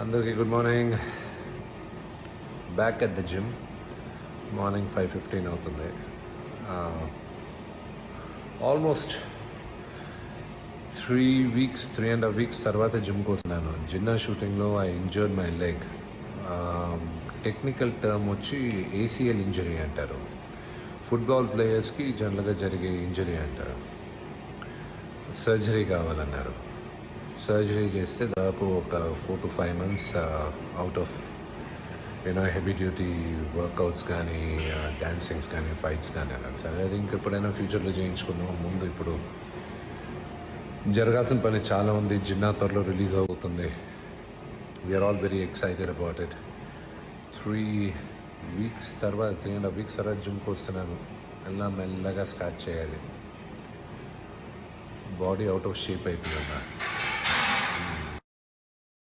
అందరికీ good morning. Back at the gym morning five fifteen అవుతుంది. Almost three weeks three and half weeks తర్వాత జిమ్కి వస్తున్నాను. జిన్నా షూటింగ్లో I injured my leg technical term వచ్చి ACL injury అంటారు. ఫుట్బాల్ ప్లేయర్స్కి జనరల్గా జరిగే ఇంజరీ అంటారు. సర్జరీ కావాలన్నారు. సర్జరీ చేస్తే దాదాపు ఒక four to five months out of you know heavy duty workouts కానీ uh, డ్యాన్సింగ్స్ కానీ ఫైట్స్ కానీ అన్నారు సార్ అది ఇంకెప్పుడైనా ఫ్యూచర్లో చేయించుకుందాం ముందు ఇప్పుడు జరగాల్సిన పని చాలా ఉంది. జిన్నా త్వరలో రిలీజ్ అవుతుంది. We are all very excited about it three weeks తర్వాత త్రీ అండ్ హాఫ్ వీక్స్ తర్వాత జిమ్కి వస్తున్నాను. మెల్ల మెల్లగా స్టార్ట్ చేయాలి. బాడీ అవుట్ ఆఫ్ షేప్ అయిపోయిందా?